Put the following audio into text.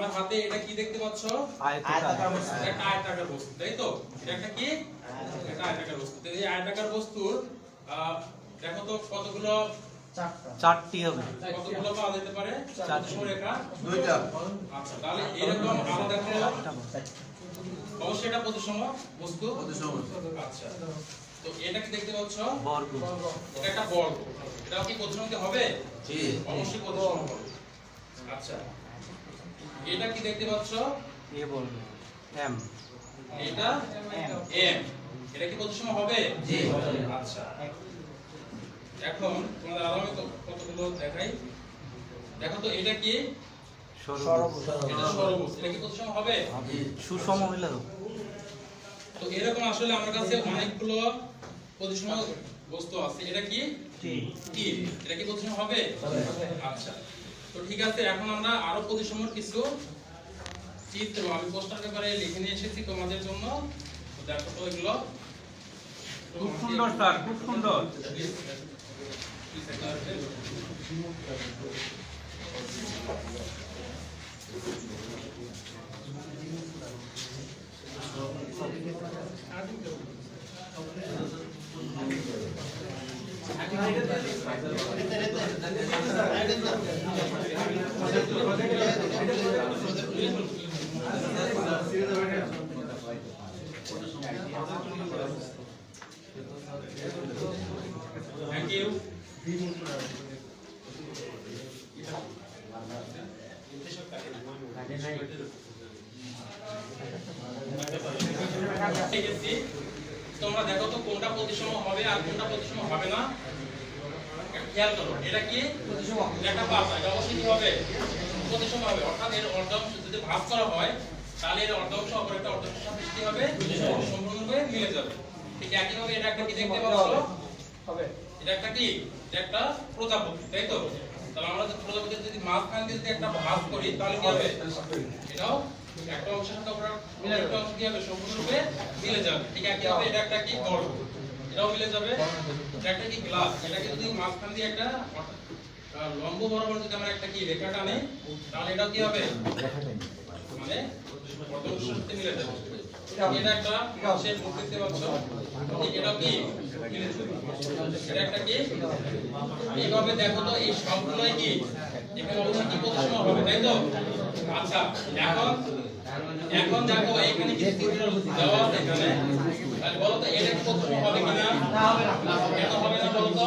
আমার হাতে এটা কি দেখতে পাচ্ছ? আয়তাকার বস্তু। একটা আয়তাকার বস্তু তাই তো? এটা একটা কি? একটা আয়তাকার বস্তু। এই আয়তাকার বস্তুর দেখো তো কতগুলো চারটি। হবে। কতগুলো পাওয়া যেতে পারে? চারটি। রেখা দুইটা। আচ্ছা তাহলে এরকম আমরা দেখো। অবশ্যই এটা প্রতিসম বস্তু। প্রতিসম। আচ্ছা তো এটা কি দেখতে পাচ্ছ? বর্গ। এটা একটা বর্গ। এটা কি প্রতিসম হবে? জি। অবশ্যই প্রতিসম হবে। আচ্ছা এটা কি দেখতে পাচ্ছ? এ বর্গ এম। এটা এম। এটা কি প্রতিসম হবে? জি। আচ্ছা। এখন তোমাদের আরও আমি কতগুলো দেখাই। দেখো তো এটা কি? এটা সরবুজ। এটা কি প্রতিসম হবে? সুষম হইলে তো তো এরকম আসলে আমার কাছে অনেকগুলো প্রতিসম বস্তু আছে। এটা কি? টি। এটা কি প্রতিসম হবে। আচ্ছা। তো ঠিক আছে এখন আমরা আরও প্রতিসমের কিছু চিত্র আমি পোস্টার পেপারে লিখে নিয়ে এসেছি তোমাদের জন্য। তো দেখো তো এগুলো। খুব সুন্দর স্যার খুব সুন্দর। থ্যাংক ইউ তোমরা দেখো তো কোনটা প্রতিসম হবে আর কোনটা প্রতিসম হবে না। খেয়াল করো, এটা কি? একটা পাতা এটা অবশ্যই হবে? প্রতিসম হবে। অর্থাৎ এর অর্ধাংশ যদি ভাগ করা হয় তাহলে এর অর্ধাংশ অপর একটা অর্ধাংশের সাথে কি হবে সম্পূর্ণরূপে মিলে যাবে। ঠিক একইভাবে এটা একটা কি দেখতে পাচ্ছ? এটা একটা কি? একটা প্রজাপতি তাই তো? তাহলে আমরা যদি প্রজাপতির যদি মাঝখান দিয়ে যদি একটা ভাগ করি তাহলে কি হবে? এটাও একটা অংশের সাথে অপর একটা অংশ কি হবে? সম্পূর্ণরূপে মিলে যাবে। ঠিক একইভাবে এটা একটা কি গড় এটাও মিলে যাবে। এটা একটা কি গ্লাস এটাকে যদি মাঝখান দিয়ে একটা লম্ব বরাবর যদি আমরা একটা কি, রেখা টানি, তাহলে এটাও কি হবে? মানে সাথে মিলে যাবে। এটা একটা সে মুখ দেখতে পাচ্ছ? এটাও কি? এটা একটা কি? এইভাবে দেখো তো, এই সবগুলোই কি? এখানে অবশ্যই প্রতিসম হবে, তাই তো? আচ্ছা এখন এখন দেখো, এখানে কি দেওয়া আছে এখানে। তাহলে বলো তো, এটা কি প্রতিসম হবে কিনা না হবে না কেন হবে না বলো তো